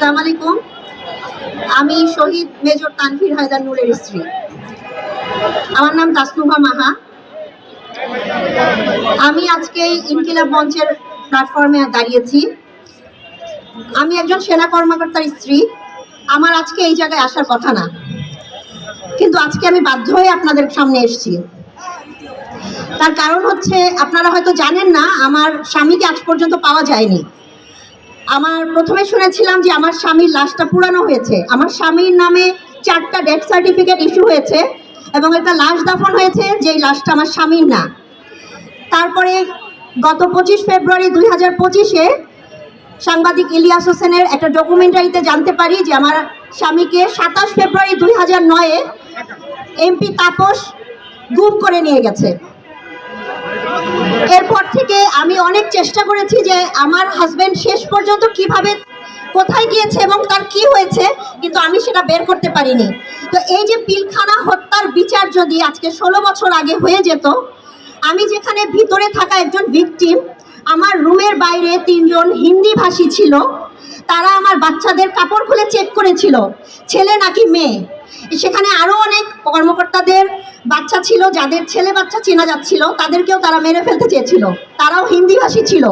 আসসালামু আলাইকুম। আমি শহীদ মেজর তানভীর হায়দার নূরের স্ত্রী। আমার নাম তাসনুভা মাহা। আমি আজকে ইনকিলাব মঞ্চের প্ল্যাটফর্মে দাঁড়িয়েছি। আমি একজন সেনা কর্মকর্তার স্ত্রী। আমার আজকে এই জায়গায় আসার কথা না। কিন্তু আজকে আমি বাধ্য হয়ে আপনাদের সামনে এসেছি। তার কারণ হচ্ছে, আপনারা হয়তো জানেন না, আমার স্বামীকে আজ পর্যন্ত পাওয়া যায়নি। আমার প্রথমে শুনেছিলাম যে আমার স্বামীর লাশটা পুরানো হয়েছে। আমার স্বামীর নামে চারটা ডেথ সার্টিফিকেট ইস্যু হয়েছে এবং একটা লাশ দাফন হয়েছে, যেই লাশটা আমার স্বামীর না। তারপরে গত পঁচিশ ফেব্রুয়ারি দুই হাজার পঁচিশে সাংবাদিক ইলিয়াস হোসেনের একটা ডকুমেন্টারিতে জানতে পারি যে আমার স্বামীকে সাতাশ ফেব্রুয়ারি দুই হাজার নয়ে এমপি তাপস গুম করে নিয়ে গেছে। এরপর থেকে আমি অনেক চেষ্টা করেছি যে আমার হাজব্যান্ড শেষ পর্যন্ত কীভাবে কোথায় গিয়েছে এবং তার কি হয়েছে, কিন্তু আমি সেটা বের করতে পারিনি। তো এই যে পিলখানা হত্যার বিচার যদি আজকে ষোলো বছর আগে হয়ে যেত, আমি যেখানে ভিতরে থাকা একজন ভিকটিম আমার রুমের বাইরে তিনজন হিন্দিভাষী ছিল তারা আমার বাচ্চাদের কাপড় খুলে চেক করেছিল। ছেলে নাকি মেয়ে। সেখানে আরও অনেক কর্মকর্তাদের বাচ্চা ছিল, যাদের ছেলে বাচ্চা চেনা যাচ্ছিল, তাদেরকেও তারা মেরে ফেলতে চেয়েছিল। তারাও হিন্দিভাষী ছিল।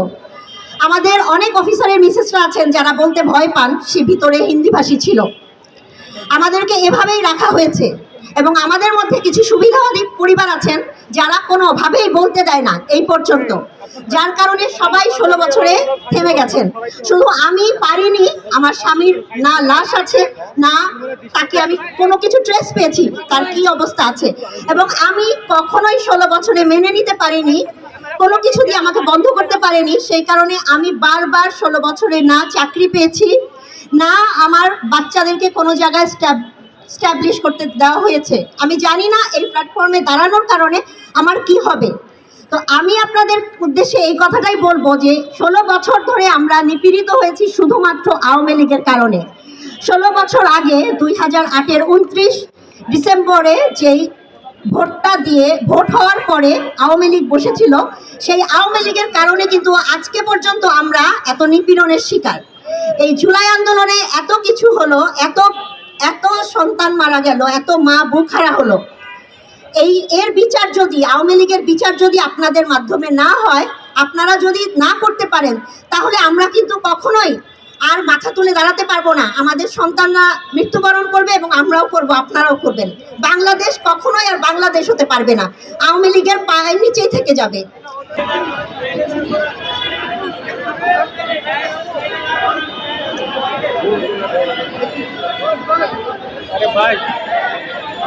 আমাদের অনেক অফিসারের মিসেসরা আছেন যারা বলতে ভয় পান, সে ভিতরে হিন্দিভাষী ছিল। আমাদেরকে এভাবেই রাখা হয়েছে এবং আমাদের মধ্যে কিছু সুবিধাবাদী পরিবার আছেন যারা কোনোভাবেই বলতে দেয় না এই পর্যন্ত। যার কারণে সবাই ষোলো বছরে থেমে গেছেন। শুধু আমি পারিনি, আমার স্বামীর না লাশ আছে, না তাকে আমি কোনো কিছু ট্রেস পেয়েছি, তার কি অবস্থা আছে। এবং আমি কখনোই ষোলো বছরে মেনে নিতে পারিনি, কোনো কিছু দিয়ে আমাকে বন্ধ করতে পারেনি। সেই কারণে আমি বারবার ষোলো বছরে না চাকরি পেয়েছি, না আমার বাচ্চাদেরকে কোনো জায়গায় স্ট্যাব স্ট্যাবলিশ করতে দেওয়া হয়েছে। আমি জানি না এই প্ল্যাটফর্মে দাঁড়ানোর কারণে আমার কি হবে। তো আমি আপনাদের উদ্দেশ্যে এই কথাটাই বলব যে, ষোলো বছর ধরে আমরা নিপীড়িত হয়েছি শুধুমাত্র আওয়ামী লীগের কারণে। ষোলো বছর আগে, দুই হাজার আটের উনত্রিশ ডিসেম্বরে যেই ভোটটা দিয়ে ভোট হওয়ার পরে আওয়ামী লীগ বসেছিল, সেই আওয়ামী লীগের কারণে কিন্তু আজকে পর্যন্ত আমরা এত নিপীড়নের শিকার। এই জুলাই আন্দোলনে এত কিছু হলো, এত এত সন্তান মারা গেল, এত মা বুখারা হলো। এই, এর বিচার যদি, আওয়ামী লীগের বিচার যদি আপনাদের মাধ্যমে না হয়, আপনারা যদি না করতে পারেন, তাহলে আমরা কিন্তু কখনোই আর মাথা তুলে দাঁড়াতে পারব না। আমাদের সন্তানরা মৃত্যুবরণ করবে এবং আমরাও করব, আপনারাও করবেন। বাংলাদেশ কখনোই আর বাংলাদেশ হতে পারবে না। আওয়ামী লীগের পায়ের নিচেই থেকে যাবে। আরে ভাই।